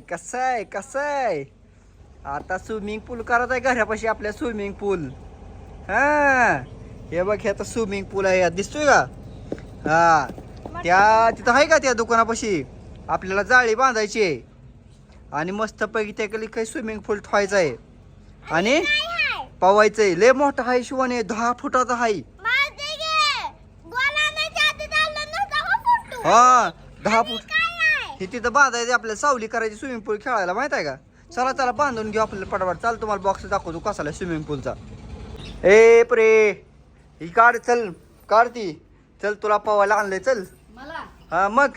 कसं आहे कसं आहे कसं आहे? आता स्विमिंग पूल करत आहे घरापाशी आपल्या स्विमिंग पूल हा. हे बघ हे आता स्विमिंग पूल आहे. दिसतोय का? हा. त्या तिथं आहे का त्या दुकानापाशी? आपल्याला जाळी बांधायची आहे. आणि मस्तपैकी त्याकडे काही स्विमिंग पूल ठेवायचं आहे. आणि पवायचंय लय मोठा आहे शिवाने. दहा फुटाचा आहे. हा. दहा फूट हे तिथं बांधायचं आपल्याला सावली करायची स्विमिंग पूल खेळायला माहीत आहे का? चला चला बांधून घेऊ आपल्याला पटापट चाल तुम्हाला बॉक्स दाखवतो कसाला स्विमिंग पूलचा ए प्रे. ही काढ चल. काढ ती. चल तुला पवायला आणलंय चल. मला? हा मग.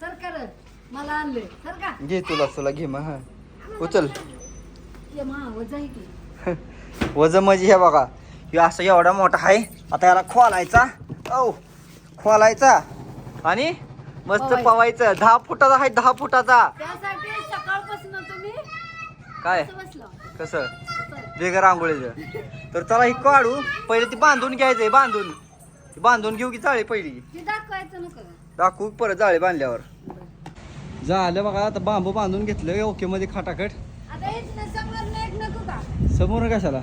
सरकार मला आणले सर का? घे तुला तुला घे मग हा. उचल. वजन म्हणजे हे बघा हे असं एवढा मोठा आहे. आता याला खोलायचा. औ खोलायचा. आणि मस्त पवायचं. दहा फुटाचा आहे दहा फुटाचा. त्यासाठी सकाळपासून तुम्ही काय? असं बसला. कसं? बेगर आंघोळीचं. तर चला ही काढू. पहिले ती बांधून घ्यायचंय बांधून. ती बांधून घेऊ की जाळी पहिली? ते दाखवायचं नको. का? दाखवू परत जाळी बांधल्यावर. झालं बघा आता बांबू बांधून घेतलं ओके मध्ये खाटाखट. आता हेच ना समोर नेट नको का? समोर कशाला?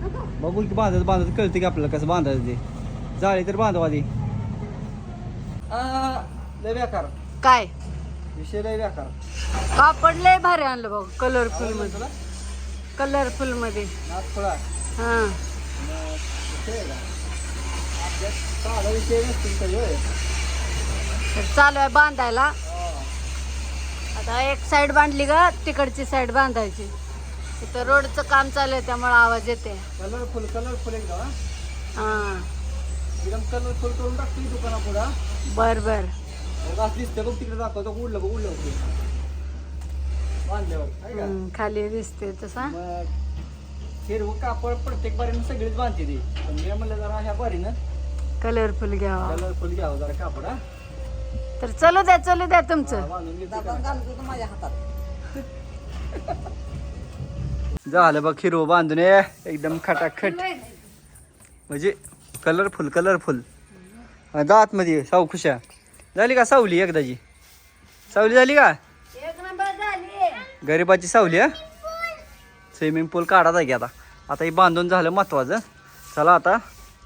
नको. बघू की बांधत बांधत कळतं की आपल्याला कसं बांधायचं ते. जाळी तर बांधवा आधी आ, लय बेकार. काय? विषय लय बेकार. कापड लय भारी आणलं बघ कलरफुलमध्ये. तुला? कलरफुलमध्ये. नाच थोडा हा. मग विषय आहे का? आपल्यात साधा विषय नसतील तरी होय. तर चालू आहे बांधायला. हा. आता एक साईड बांधली का तिकडची साईड बांधायची. इथं रोडचं काम चालू आहे त्यामुळे आवाज येते कलरफुल कलरफुल एकदम हा. हा. एकदम कलरफुल करून टाकतो की बर बर. असं दिसतं बघ तिकडे दाखवतो उडलं बघ उडलं बघ. ते. बांधल्यावर आहे का? हम्म, खाली दिसते तसा मग हिरवं कापड प्रत्येक बारीनं सगळीच बांधते ती. पण मी म्हणलं जरा ह्या बारीनं कलरफुल घ्यावा. कलरफुल घ्यावं जरा कापड हा? तर चलू द्या चलू द्या हा, तुमचं बांधून घेते का? झालं बघ हिरवं बांधून ये. एकदम खटाखट. म्हणजे कलरफुल कलरफुल. दात मध्ये साऊ खुशा. झाली का सावली एकदाची? सावली झाली का? एक नंबर झाली. गरिबाची सावली हा? स्विमिंग पूल काढायचा की आता? आता हे बांधून झालं महत्वाचं. चला आता.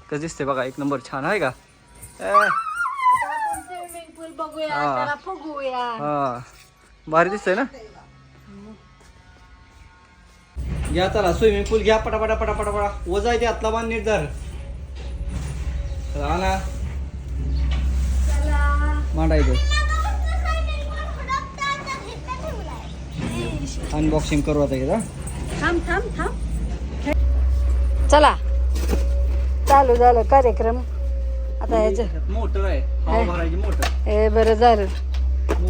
कसं दिसते बघा एक नंबर छान आहे का? हा. हा. भारी दिसतंय ना? घ्या चला स्विमिंग पूल घ्या पटापटा पटापटा पटा ओझा आहे ते आतला बांध नीट धर. चला ना चला. मांडायचं अनबॉक्सिंग करू आता एकदा थांब थांब थांब. चला. चालू झालं कार्यक्रम. आता ह्याचं मोटर आहे. हवा भरायची मोटर. हे बरं झालं.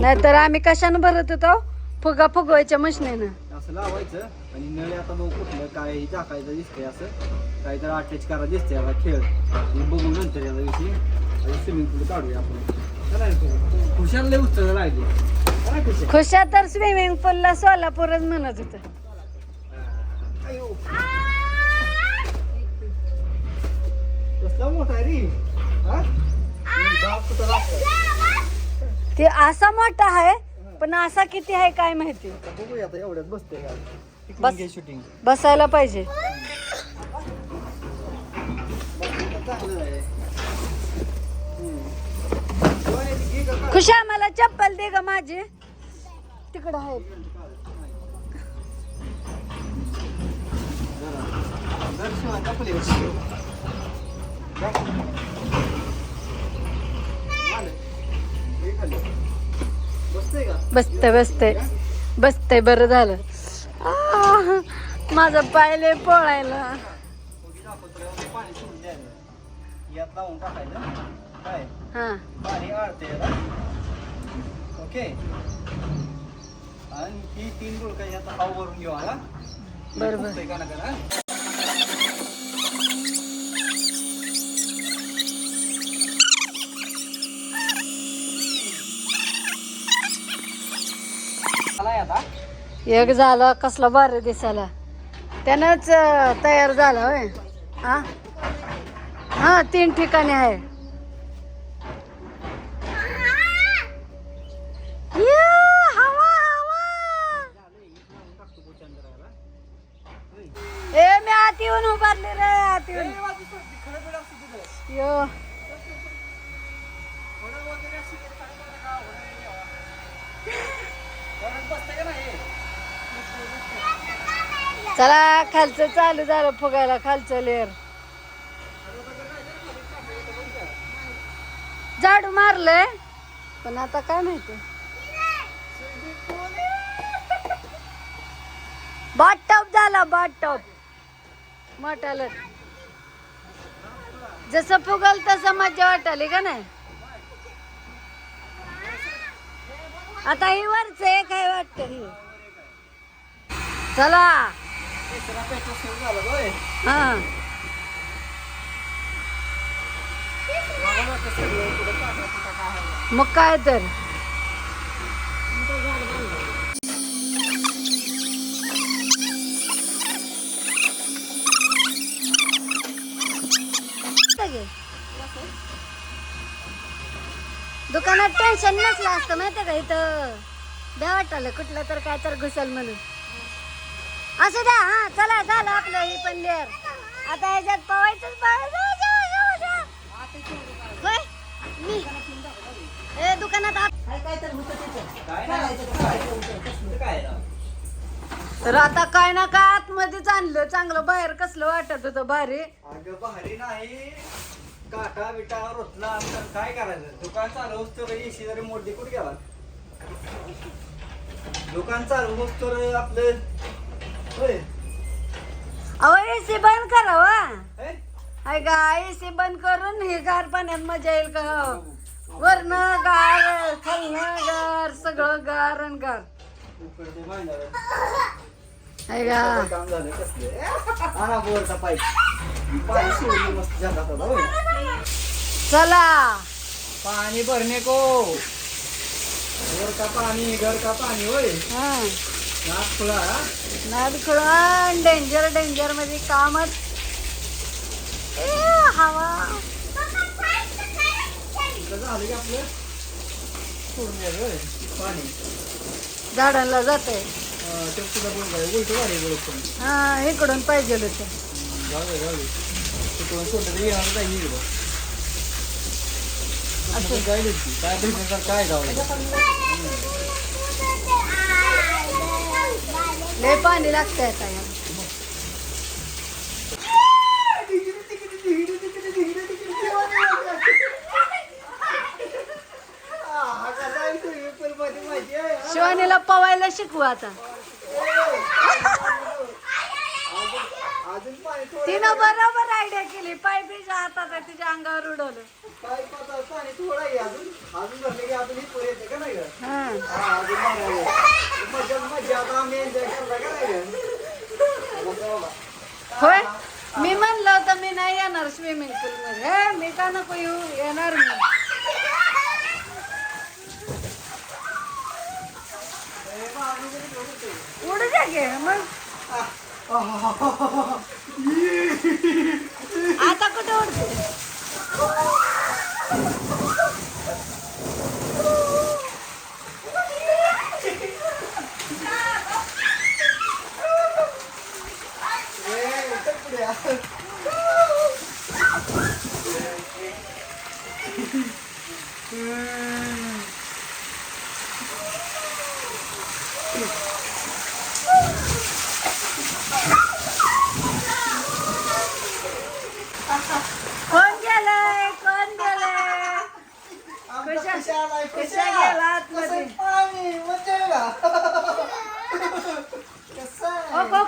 नाहीतर आम्ही कशानं भरत होतो? फुगा फुगवायच्या मशनीनं. असं लावायचं आणि नळ आता बघू कुठलं काय टाकायचं दिसतंय असं काहीतरी अटॅच करा दिसतंय आता खेळ बघू नंतर याचा विषयी स्विमिंग पूल काढूया आपण. खुशाल लय उत्तर राहिली चला खुशाल. खुशा तर स्विमिंग पूलला सोलापूरच म्हणत होत. कसला मोठा रे. ते असा मोठा आहे पण असा किती आहे काय माहिती आता बघूया आता एवढ्यात बसतोय का बस. घे शूटिंग बसायला पाहिजे चांगलं आहे? खुशा मला चप्पल दे ग माझी तिकडं आहे. हे खाल्लं. बसते बसते. बसते बरं झालं. माझं पायले पोळायला. हा. ओके आणि ही तीन गुळका याचा हाव भरून घेऊ हा? बरोबर. एक झालं कसलं बरं दिसायला. त्यानंच तयार झालं होय. हां? हां तीन ठिकाणी आहे. ए मी आत येऊन उभारली रे आत येऊन यो बसते का नाही? चला खालचं चालू झालं फुगायला खालचं लेअर. झाडू मारलंय पण आता काय माहिती. बाटटॉप झाला बाट टॉप मोठालं. जसं फुगल तसं मजा वाटाली का नाही? आता ही वरच आहे काय वाटत ही? चला. हा. मग काय तर. दुकानात टेन्शन नसलं असतं माहितीये का इथं? द्या वाटलं कुठलं तर काय तर घुसल म्हणून. असं द्या हा चला झालं आपलं ही पण लेअर आता ह्याच्यात पवायचंच बा- होय? मी. ए दुकानात तर आता काय ना काय आतमध्येच आणलं. चांगलं बाहेर कसलं वाटत होतं भारी. अगं भारी नाही. काटा बिटा रोतला तर काय करायचं? दुकान चालू होत एसी जरी मोठी कुठे गेला? दुकान चालू होत आपलं अहो एसी बंद करावा हे? हाय का एसी बंद करून हे गार पाण्यात मजा येईल का वरनं गार खालनं गार सगळं गार आणि गार. हाय का? काम झालं कसले? आणा बोरचा पाईप. पाणी सोडलं मस्त जगात आता, होय. चला. पाणी भरणे को वर का पाणी घर का पाणी होय. हा. नाक नडखळण डेंजर डेंजरमध्ये कामच. ए हवा. झाडांना जात आहे हा इकडून पाहिजे होतं काय काय गाव लय पाणी लागतंय आता. शिवानीला पवायला शिकवू आता तिनं बरोबर आयडिया केली पायपीच्या हातात आहे, तिच्या अंगावर उडवलं पाणी थोडं आहे अजून अजून भरले की अजून ही पोर येते का नाही गं? हा हा, अजून मारायला. होय? मी म्हणलं होतं मी नाही येणार स्विमिंग पूल मध्ये. हे, मी का नको येऊ? येणार मी. उडू द्या गे मग. आता कुठे उडते ए, उतर पुढे आ. कोण गेलंय कोण गेलंय आमचा कशा- कशा आलाय, कशा कशा? गेला आतमध्ये? कसं पाणी, मजा आहे का? कसं आहे? हो कोक शिवानी पवायले हो का हो का तुझं तू पोहतं, तू पोह. पोह,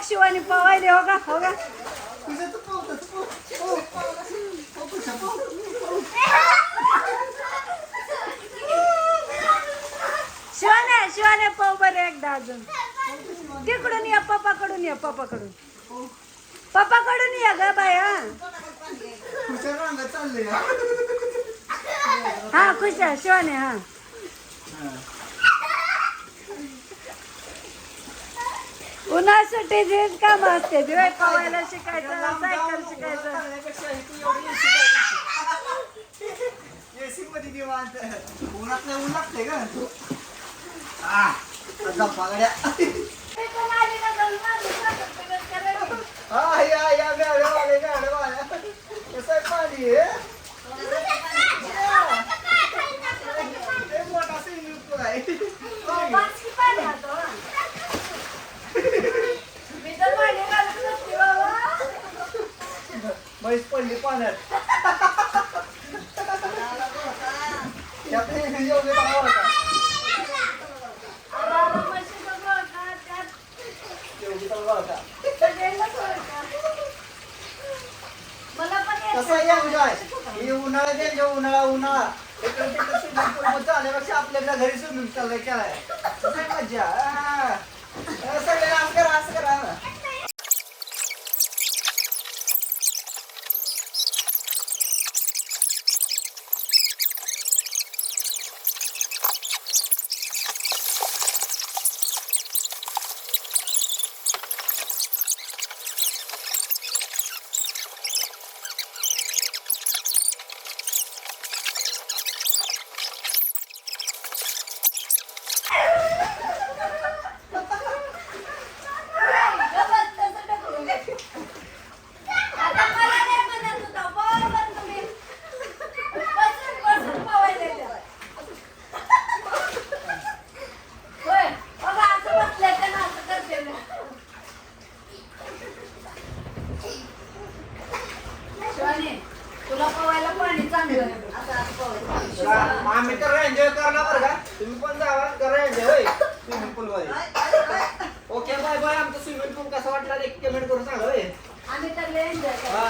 पोह, पोह, कशा पोह. शिवाने शिवाने पाव बरं एकदा अजून. तिकडून या पप्पाकडून या पप्पाकडून. पप्पाकडून या ग बाया तुझ्या रांगात चाललंय हा. हा खुश आहे शिवाने हा. उन्हासाठी जे काम असते. दिवाळी पवायला शिकायचं सायकल शिकायचं. मध्ये निवांत. उन्हात नाही ऊन लागतंय का Emanet. आम्ही तर एन्जॉय करणार बरं का? तुम्ही पण जावा करा एन्जॉय स्विमिंग पूल मध्ये. ओके बाय बाय आमचं स्विमिंग पूल कसा वाटला? एक कमेंट करून सांगा आम्ही तर एन्जॉय हा.